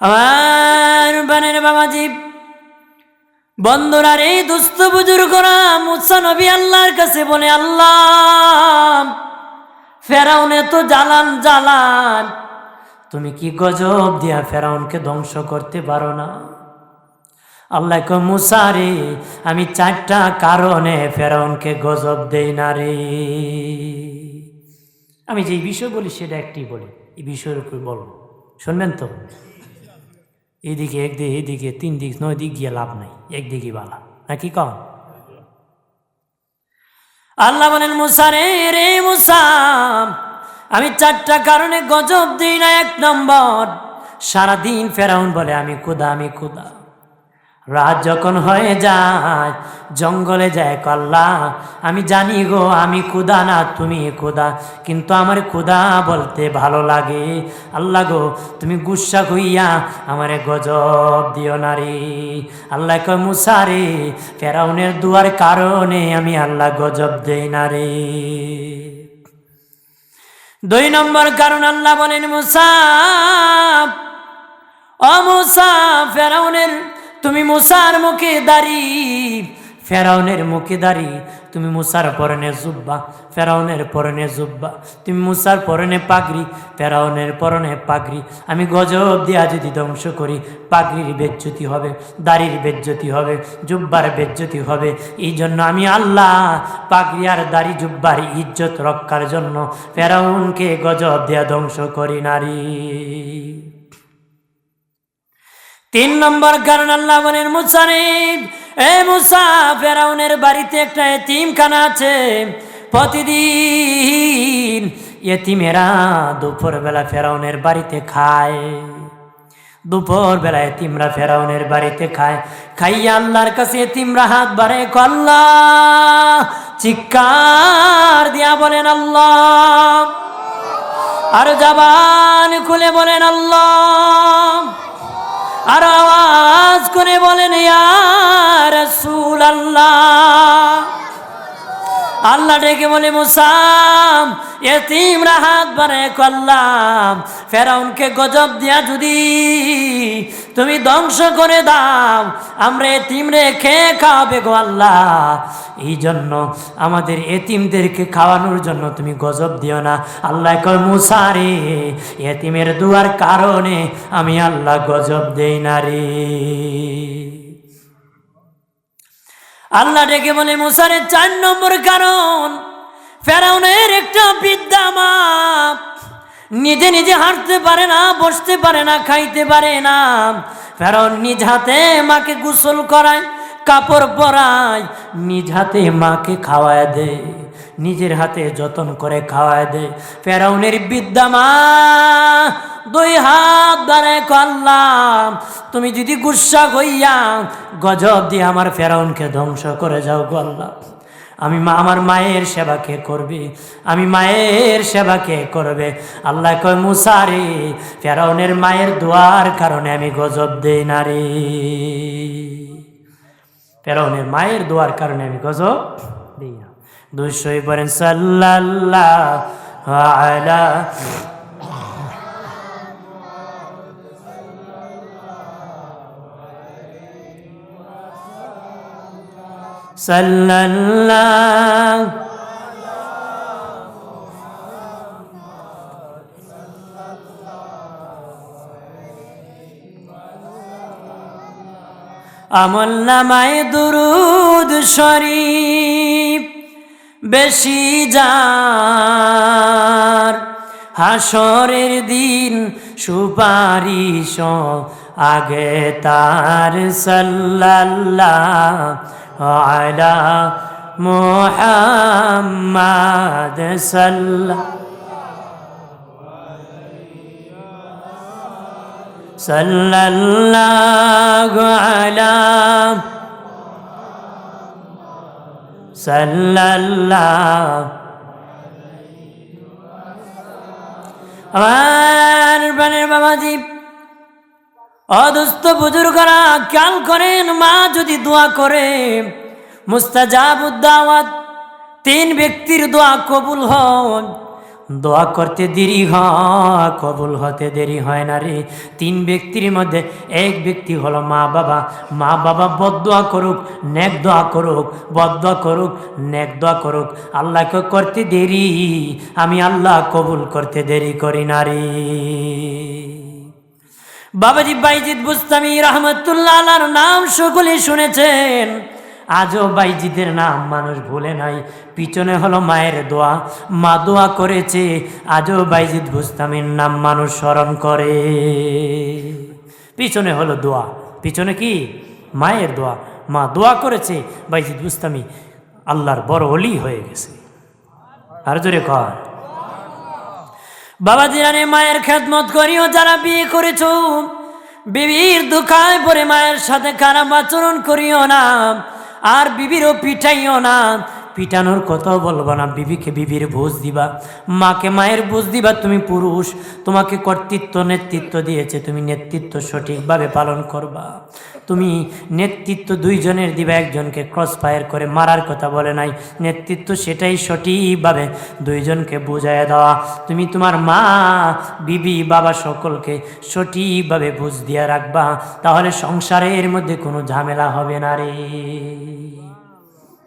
আমার বানের বাবাজি, বন্ধুরা এই দুস্থ বুজুর্গরা, মুসা নবী আল্লাহর কাছে বলে, আল্লাহ, ফেরাউনে তো জ্বালান জ্বালান তুমি কি গজব দিয়া ফেরাউনকে ধ্বংস করতে পারো না? আল্লাহ মুসারে আমি চারটা কারণে ফেরাউনকে গজব দেই না রে। আমি যে বিষয় বলি, সেটা একটি বলি, এই বিষয়ের উপর বলব। শুনবেন তো? এইদিকে একদিকে, এদিকে তিন দিক, নয় দিক গিয়ে লাভ নাই। একদিকে বালা নাকি কম আল্লাহ বলেন, মুসা রে রে মুসা, আমি চারটা কারণে গজব দিই না, এক নম্বর। সারাদিন ফেরাউন বলে, আমি খুদা, আমি কুদা রাত যখন হয়ে যায়, জঙ্গলে যায় কল্লা, আমি জানি গো, আমি কুদা না, তুমি কুদা কিন্তু আমার কুদা বলতে ভালো লাগে। আল্লাহ গো, তুমি গুসা হইয়া আমার গজব দিও না রে। আল্লাহ কয়, মুসা রে, ফেরাউনের দুয়ার কারণে আমি আল্লাহ গজব দেই না রে। দুই নম্বর কারণ আল্লাহ বলেন, মুসা, ও মুসা, ফেরাউনের তুমি মুসার মুখে দাঁড়ি, ফেরাউনের মুখে দাঁড়ি। তুমি মুসার পরনে জুব্বা, ফেরাউনের পরনে জুব্বা। তুমি মুসার পরনে পাগড়ি, ফেরাউনের পরনে পাগড়ি। আমি গজব দিয়া যদি ধ্বংস করি, পাগড়ির বেজ্জতি হবে, দাড়ির বেজ্জতি হবে, জুব্বার বেজ্জতি হবে। এই জন্য আমি আল্লাহ পাগড়ি আর দাড়ি জুব্বার ইজ্জত রক্ষার জন্য ফেরাউনকে গজব দিয়া ধ্বংস করি, নারী। তিন নম্বর কারণ আল্লাহ বলেন, মুসারিব, এ মুসা, ফেরাউনের বাড়িতে একটা এতিমখানা আছে। প্রতিদিন এতিমেরা দুপুর বেলা ফেরাউনের বাড়িতে খায়। দুপুর বেলা এতিমরা ফেরাউনের বাড়িতে খায়। খাইয়া আল্লাহর কাছে এতিমরা হাত বাড়ে কল্লা চিৎকার দিয়া বলেন আল্লাহ। আর জবান খুলে বলেন আল্লাহ। আর আওয়াজ করে বলেন রসুল আল্লাহ আল্লাহ ডেকে বলে, মুসাম এতিমরা হাত বাড়ে করলাম। ফেরাউনকে গজব দিয়া যদি তুমি ধ্বংস করে দাও, আমরা এতিমরে খেয়ে খাওয়াবে গো আল্লাহ। এই জন্য আমাদের এতিমদেরকে খাওয়ানোর জন্য তুমি গজব দিও না। আল্লাহ কয় মুসারে এতিমের দুয়ার কারণে আমি আল্লাহ গজব দেই না রে। আল্লাহ ডেকে বলে, মুসারের চার নম্বর কারণ, ফেরাউনের একটা বিদ্যা মাপ নিজে নিজে হাঁটতে পারে না, বসতে পারে না, খাইতে পারে না। ফেরাউন নিজ হাতে মাকে গোসল করায়, কাপড় পরায়, নিজ হাতে মাকে খাওয়ায় দেয়। নিজের হাতে যতন করে খাওয়ায় দেয় ফেরাউনের বিদ্যা মা, দুই হাত ধরে করলাম তুমি যদি গুসা হইয়া গজব দিয়ে আমার ফেরাউনকে ধ্বংস করে যাও গল্লা আমি মা, আমার মায়ের সেবা কে করবে? আমি মায়ের সেবা কে করবে? আল্লাহ কয় মুসারে ফেরাউনের মায়ের দোয়ার কারণে আমি গজব দেই না রে। ফেরাউনের মায়ের দোয়ার কারণে আমি গজব দুশোই পড়েন সাল্লাল্লাহ আলা সাল্লাল্লাহ আমল নামায় দুরুদ শরীফ। বেশি যার। হাসরের দিন সুপারিশ আগে তার সাল্লাল্লাহ আলা মোহাম্মদ সাল্লাহ সাল্লাল্লাহু আলা সাল্লাল্লাহ। আমার প্রাণের বাবাজি, অদুস্থ বুজুর্গরা খেয়াল করেন, মা যদি দোয়া করে মুস্তাজাব উদ্দাওয়াত তিন ব্যক্তির দোয়া কবুল হয় দোয়া করতে দেরি হয়, কবুল হতে দেরি হয় না রে। তিন ব্যক্তির মধ্যে এক ব্যক্তি হলো মা বাবা। মা বাবা বদোয়া করুক, নেক দোয়া করুক বদোয়া করুক, নেক দোয়া করুক। আল্লাহকে করতে দেরি, আমি আল্লাহ কবুল করতে দেরি করি না রে। বাবাজি বাইজিৎ বুস্তামি রহমতুল্লাহ নাম সকলে শুনেছেন। আজও বাইজিদের নাম মানুষ ভুলে নাই। পিছনে হলো মায়ের দোয়া। মা দোয়া করেছে, আজও বাইজিদ বুস্তামির নাম মানুষ স্মরণ করে। পিছনে হলো দোয়া। পিছনে কি? মায়ের দোয়া। মা দোয়া করেছে, বাইজিদ বুস্তামি আল্লাহর বড় অলি হয়ে গেছে। আর জোরে কর। বাবা জিরানে মায়ের খেদমত করিও, যারা বিয়ে করেছ, বিবির দুঃখায় পরে মায়ের সাথে খারাপ আচরণ করিও না। আর বিবিরও পিঠাইও না। পিটানোর কথাও বলব না, বিবিকে বিবির বুঝ দিবা। মাকে মায়ের বুঝ দিবা, তুমি পুরুষ। তোমাকে কর্তৃত্ব, নেতৃত্ব দিয়েছে, তুমি নেতৃত্ব সঠিকভাবে পালন করবা। তুমি নেতৃত্ব দুইজনের দিবা, একজনকে ক্রস ফায়ার করে মারার কথা বলে নাই। নেতৃত্ব সেটাই সঠিকভাবে দুইজনকে বুঝাই দেওয়া। তুমি তোমার মা, বিবি, বাবা সকলকে সঠিকভাবে বুঝ দিয়ে রাখবা। তাহলে সংসারের মধ্যে কোনো ঝামেলা হবে না রে।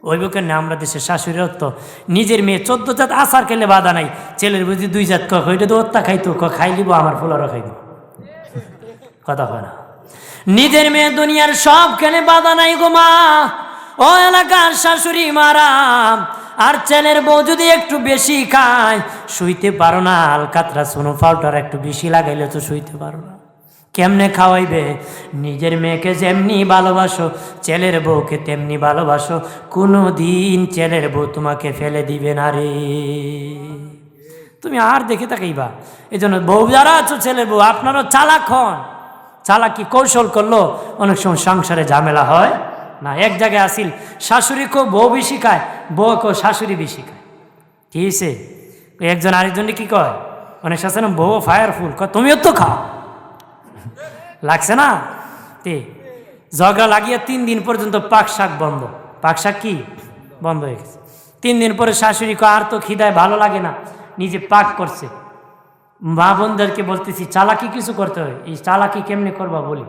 ওই বুকের না, আমরা দেশের শাশুড়ি তো। নিজের মেয়ে চোদ্দ জাত আসার খেলে বাধা নাই। ছেলের বুঝি দুই জাত কক ওইটা তো ওত্তা খাইতো, ক খাই দিব আমার ফুলারও দিব। কথা হয় না। নিজের মেয়ে দুনিয়ার সব খেলে বাধা নাই গো মা। ও এলাকার শাশুড়ি মারা, আর ছেলের বউ যদি একটু বেশি খায়, শুইতে পারো না, আলকাতরা সোনো পাউডার একটু বেশি লাগাইলে তো শুইতে পারো না। কেমনে খাওয়াইবে? নিজের মেয়েকে যেমনি ভালোবাসো, ছেলের বউকে তেমনি ভালোবাসো কোনো দিন ছেলের বউ তোমাকে ফেলে দিবে না রে। তুমি আর দেখে থাকাইবা এই জন্য বউ যারা আছো, ছেলের বউ আপনারও চালাক হন। চালাকি কৌশল করল অনেক সময় সংসারে ঝামেলা হয়। না, এক জায়গায় আসিল, শাশুড়ি কেউ বউ বেশি খায় বউ কেউ শাশুড়ি বেশি খায় ঠিক আছে একজন আরেকজনকে কি কয়? অনেক শাসন বউ ফায়ারফুল, কয়, তুমিও তো খাও। লাগছে না? তে ঝগড়া লাগিয়ে তিন দিন পর্যন্ত পাক শাক বন্ধ। পাক শাক কি? বন্ধ হয়ে গেছে। তিন দিন পরে শাশুড়ি কো আর তো খিদায় ভালো লাগে না, নিজে পাক করছে। মা বোনদেরকে বলতেছি, চালাকি কিছু করতে হয়? এই চালাকি কেমনে করবা বলি?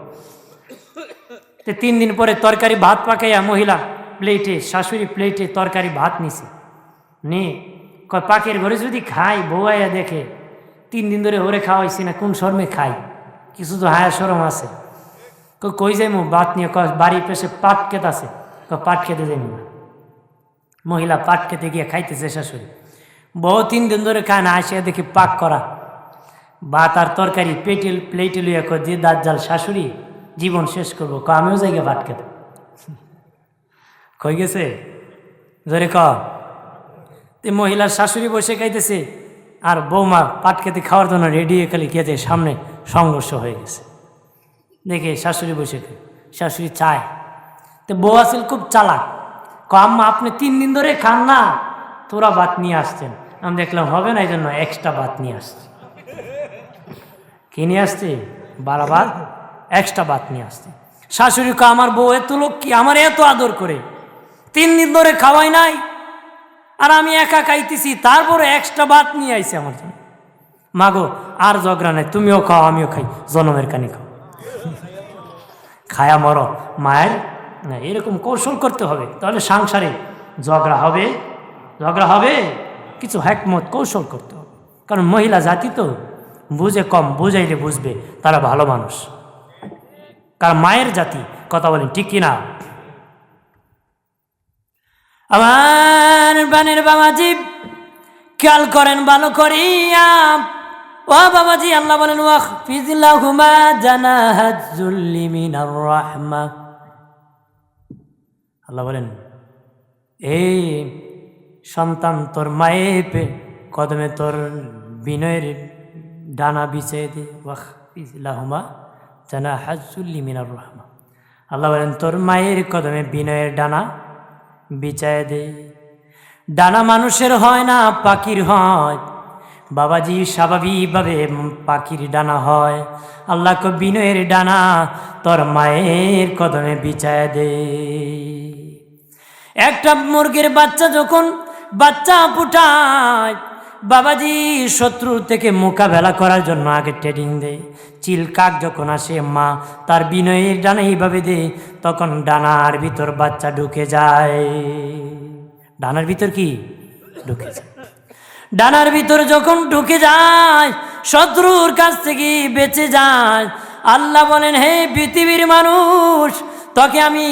তে তিন দিন পরে তরকারি ভাত পাকাইয়া মহিলা প্লেটে, শাশুড়ি প্লেটে তরকারি ভাত নিছে। নে কয়, পাকের ঘরে যদি খাই, বউয়াইয়া দেখে, তিন দিন ধরে ওরে খাওয়াইছি না, কোন শর্মে খাই? কিছু তো হায়া সরম আছে। কই যাইমু? বাত নিয়ে বাড়ির পেশে পাট খেত আছে। পাট খেতে যাইমু না। মহিলা পাট খেতে গিয়ে খাইতেছে শাশুড়ি। বহু তিন দিন ধরে খায় না আসে, দেখি পাক করা। ভাত আর তরকারি পেটেল প্লেটে লইয়া কয়, যে দাঁত জাল শাশুড়ি, জীবন শেষ করব। ক আমিও যাই গিয়ে ভাত খেতে। কই গেছে? ধরে ক মহিলার শাশুড়ি বসে খাইতেছে। আর বৌমা পাট খেতে খাওয়ার জন্য রেডি হয়ে খালি খেতে সামনে সংঘর্ষ হয়ে গেছে। দেখে শাশুড়ি বসে শাশুড়ি চায়, তো বউ আসিল খুব চালাক। ক আম্মা, আপনি তিন দিন ধরে খান না? তোরা ভাত নিয়ে আসছেন। আমি দেখলাম, হবে না এই জন্য এক্সট্রা ভাত নিয়ে আসছে। কি নিয়ে আসছে? বারাবার এক্সট্রা ভাত নিয়ে আসছে। শাশুড়ি ক, আমার বউ এত লোক কি? আমার এত আদর করে। তিন দিন ধরে খাওয়াই নাই? আর আমি একা খাইতেছি তারপরে এক্সট্রা ভাত নিয়ে আইছে আমার জন্য। মাগো, আর ঝগড়া নাই, তুমিও খাও, আমিও খাই, জনমের কানি খাও। খায়া মর, মায়ের, না, এরকম কৌশল করতে হবে, তাহলে সংসারে ঝগড়া হবে ঝগড়া হবে, কিছু হ্যাকমত কৌশল করতে হবে। কারণ মহিলা জাতি তো, বুঝে কম, বুঝাইলে বুঝবে, তারা ভালো মানুষ। কারণ মায়ের জাতি, কথা বলেন, ঠিক কিনা? আমার বানের বাবাজি খেয়াল করেন ভালো করিয়া। ও বাবাজি, আল্লাহ বলেন ওয়াহ ফিজলাহুমা জানাহাজুল্লি মিনার রাহমা। আল্লাহ বলেন, এই সন্তান তোর মায়ে পে, কদমে তোর বিনয়ের ডানা বিছিয়ে দে। ওয়াহ ফিজলাহুমা জানাহাজুল্লি মিনার রাহমা। আল্লাহ বলেন, তোর মায়ের কদমে বিনয়ের ডানা বিছায় দে। ডানা মানুষের হয় না, পাখির হয়। বাবাজি স্বাভাবিকভাবে পাখির ডানা হয়। আল্লাহকে বিনয়ের ডানা তোর মায়ের কদমে বিচায় দে। একটা মুরগির বাচ্চা যখন বাচ্চা ফুটায় বাবাজি শত্রু থেকে মোকাবেলা করার জন্য আগে ট্রেনিং দেয়। চিল কাক যখন আসে, মা তার বিনয়ের ডানা এইভাবে দে তখন ডানার ভিতর বাচ্চা ঢুকে যায়। ডানার ভিতর কি? ঢুকে যায়। ডানার ভিতর যখন ঢুকে যায়, শত্রুর কাছ থেকে বেঁচে যায়। আল্লাহ বলেন, হে পৃথিবীর মানুষ, তোকে আমি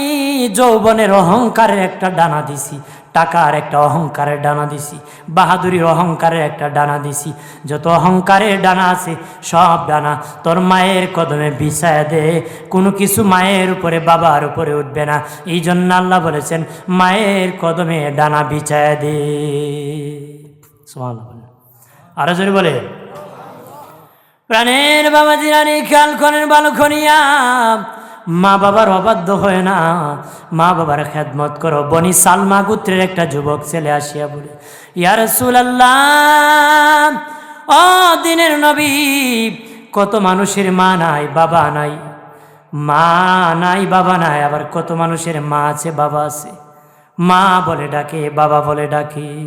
যৌবনের অহংকারের একটা ডানা দিছি। টাকার একটা অহংকারের ডানা দিছি, বাহাদুরির অহংকারের একটা ডানা দিছি। যত অহংকারের ডানা আছে, সব ডানা তোর মায়ের কদমে বিছায় দে। কোনো কিছু মায়ের উপরে, বাবার উপরে উঠবে না। এই জন্য আল্লাহ বলেছেন, মায়ের কদমে ডানা বিছায় দে। আরও জোরে বলে। প্রাণের বাবা জিরানি খেয়াল করেন বালুখনিয়া মা বাবার অবাধ্য হয় না। মা বাবার খেদমত করো। বনি সালমা গুত্রের একটা যুবক ছেলে আসিয়া বলে ইয়ার সুলাল্লাহ ও দিনের নবী, কত মানুষের মা নাই, বাবা নাই। মা নাই, বাবা নাই, আবার কত মানুষের মা আছে, বাবা আছে। মা বলে ডাকে, বাবা বলে ডাকে।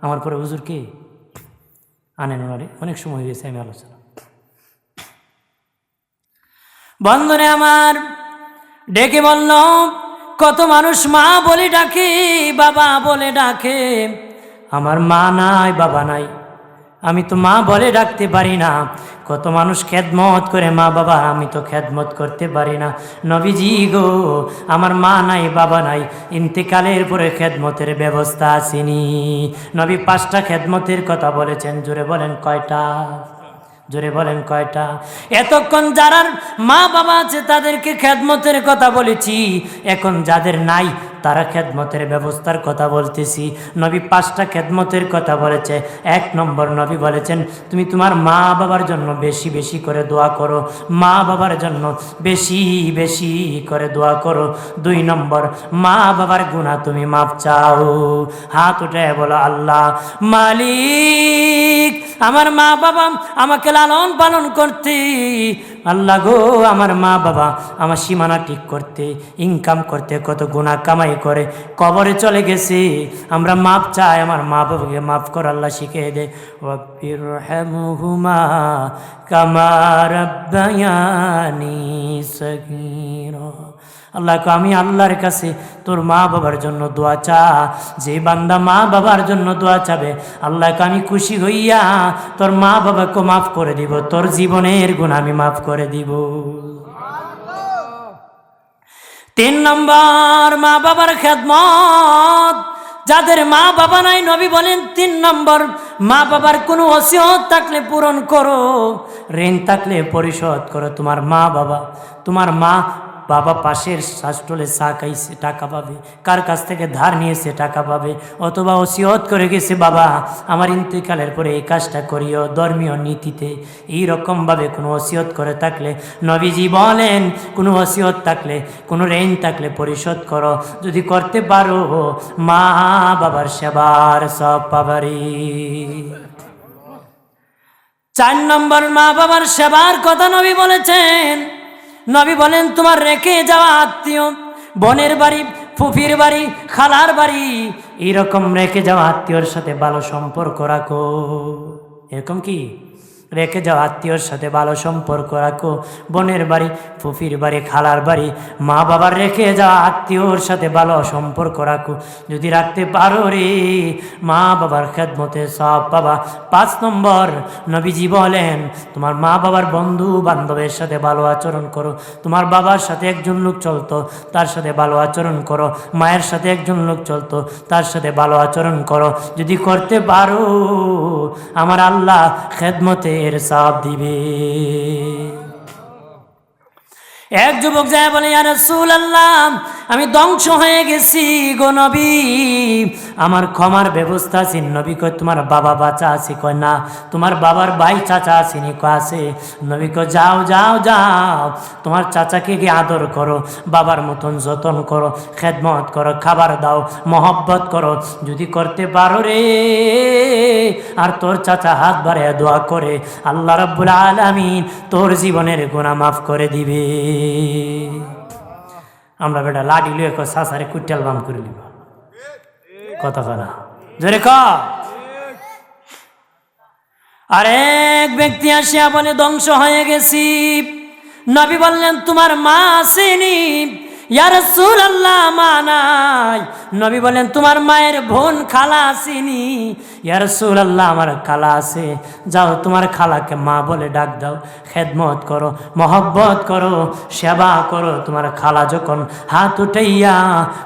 আমার পরে হুজুর কে? আনেন অনেক সময় হয়ে গেছে, আমি আলোচনা বন্ধনে আমার ডেকে বলল, কত মানুষ মা বলে ডাকে, বাবা বলে ডাকে। আমার মা নাই, বাবা নাই। আমি তো মা বলে ডাকতে পারি না। কত মানুষ খেদমত করে, মা বাবা, আমি তো খেদমত করতে পারি না। নবীজি গো, আমার মা নাই, বাবা নাই। ইন্তেকালের পরে খেদমতের ব্যবস্থা আসেনি। নবী পাঁচটা খেদমতের কথা বলেছেন, জোরে বলেন কয়টা? জোরে বলেন কয়টা? এতক্ষণ যারা মা বাবা আছে তাদেরকে খেদমতের কথা বলেছি, এখন যাদের নাই তারা খেদমতের ব্যবস্থার কথা বলতেছি। নবী পাঁচটা খেদমতের কথা বলেছে। এক নম্বর নবী বলেছেন, তুমি তোমার মা বাবার জন্য বেশি বেশি করে দোয়া করো। মা বাবার জন্য বেশি বেশি করে দোয়া করো। দুই নম্বর, মা বাবার গুণা তুমি মাপ চাও। হাত উঠে বলো, আল্লাহ মালিক, আমার মা বাবা আমাকে লালন পালন করতে। আল্লাহ গো, আমার মা বাবা, আমার সীমানা ঠিক করতে ইনকাম করতে, কত গুণা কামাই করে, কবরে চলে গেছে। আমরা মাপ চাই, আমার মা বাবাকে মাফ কর, আল্লাহ শিখিয়ে দে। রহমহুমা কামার আল্লাহ আমি আল্লাহর কাছে তোর মা বাবার জন্য দোয়া চা। যে বান্দা মা বাবার জন্য দোয়া চাবে আল্লাহকে আমি খুশি হইয়া তোর মা বাবাকে মাফ করে দিব, তোর জীবনের গুণ আমি মাফ করে দিব। তিন নম্বর মা বাবার খেদমত। যাদের মা বাবা নাই, নবী বলেন, তিন নম্বর মা বাবার কোনো অসিয়ত থাকলে পূরণ করো, ঋণ থাকলে পরিশোধ করো। তোমার মা বাবা, তোমার মা বাবা পাশের শাসটলে চা খাইছে, টাকা পাবে। কার কাছ থেকে ধার নিয়েছে, টাকা পাবে? অথবা ওসিয়ত করে গেছে, বাবা, আমার ইন্তেকালের পরে এই কাজটা করিও ধর্মীয় নীতিতে। এই রকমভাবে কোনো ওসিয়ত করে থাকলে, নবীজি বলেন, কোনো ওসিয়ত থাকলে, কোনো ঋণ থাকলে পরিশোধ করো। যদি করতে পারো, মা বাবার সেবার সব পাবারি চার নম্বর মা বাবার সেবার কথা নবী বলেছেন নবী বলেন, তোমার রেখে যাওয়া আত্মীয়, বনের বাড়ি, ফুফির বাড়ি, খালার বাড়ি, এরকম রেখে যাওয়া আত্মীয়র সাথে ভালো সম্পর্ক রাখো। এরকম কি? রেখে যাও আত্মীয়র সাথে ভালো সম্পর্ক রাখো। বোনের বাড়ি, ফুফির বাড়ি, খালার বাড়ি, মা বাবার রেখে যাও আত্মীয়র সাথে ভালো সম্পর্ক রাখো। যদি রাখতে পারো রে, মা বাবার খেদমতে সব বাবা পাঁচ নম্বর, নবীজি বলেন, তোমার মা বাবার বন্ধু বান্ধবের সাথে ভালো আচরণ করো। তোমার বাবার সাথে একজন লোক চলতো, তার সাথে ভালো আচরণ করো। মায়ের সাথে একজন লোক চলতো, তার সাথে ভালো আচরণ করো। যদি করতে পারো, আমার আল্লাহ খেদমতের সাপ দিবে। এক যুবক যায় বলে ইয়া রাসূলুল্লাহ আমি ধ্বংস হয়ে গেছি গো নবী। আমার ক্ষমার ব্যবস্থা আছে। নবী কয়, তোমার বাবা বাচ্চা আছে? কয়, না। তোমার বাবার ভাই চাচা আছে নি কয়, আছে। নবী কয়, যাও যাও যাও। তোমার চাচাকে গিয়ে আদর করো। বাবার মতন যতন করো। খেদমত করো। খাবার দাও। মহব্বত করো। যদি করতে পারো রে, আর তোর চাচা হাত বাড়ায় দোয়া করে, আল্লাহ রাব্বুল আলামিন তোর জীবনের গুনাহ মাফ করে দিবে। আমরা বেটা লাডি লুয়ে কো সাসারে কুইটাল বাম করে নিব। কথা করা জোরে ক। আর এক ব্যক্তি আসিয়া বলে, ধ্বংস হয়ে গেছি। নবী বললেন, তোমার মা আসেনি। ইয়ার সুর আল্লাহ মা নবী বললেন তোমার মায়ের বোন খালা আসেনি। ইয়ার আল্লাহ আমার খালা আছে। যাও, তোমার খালাকে মা বলে ডাক দাও। খেদমত করো, মহব্বত করো, সেবা করো। তোমার খালা যখন হাত উঠাইয়া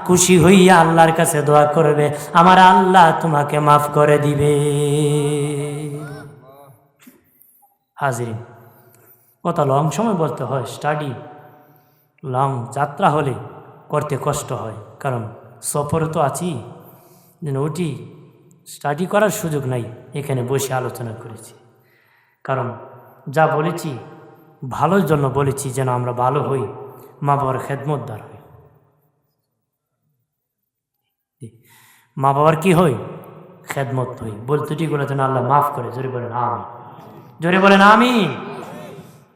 খুশি হইয়া আল্লাহর কাছে দোয়া করবে, আমার আল্লাহ তোমাকে মাফ করে দিবে। হাজির কত লং সময় বলতে হয়? স্টাডি। লং যাত্রা হলে করতে কষ্ট হয়। কারণ সফরে তো আছি। উঠি স্টাডি করার সুযোগ নাই, এখানে বসে আলোচনা করেছি। কারণ যা বলেছি, ভালোর জন্য বলেছি যেন আমরা ভালো হই, মা বাবার খেদমতদার হই। মা বাবার কী হই? খেদমত হই। বলতে যেন আল্লাহ মাফ করে। জোরে বলেন আমি জোরে বলেন আমি